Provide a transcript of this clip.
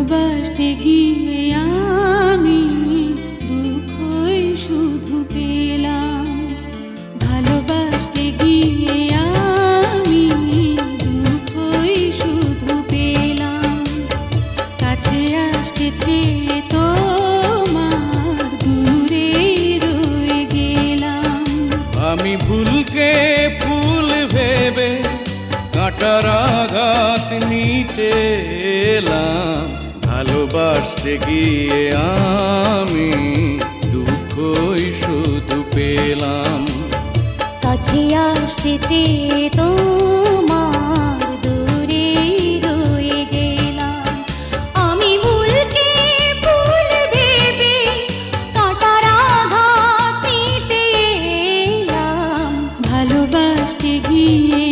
ভালোবাসতে গিয়ে আমি দুঃখই শুধু পেলাম। ভালোবাসতে গিয়ে আমি দুঃখই শুধু পেলাম। কাছে আসতে চেয়ে তোমার দূরে রয়ে গেলাম। আমি ভুলকে ফুল ভেবে কাঁটার আঘাত নিতে এলাম। আসতে গিয়ে আমি দুঃখই শুধু পেলাম। কাছে আসতে চেয়ে তোমার গেলাম। আমি ভালোবাসতে গিয়ে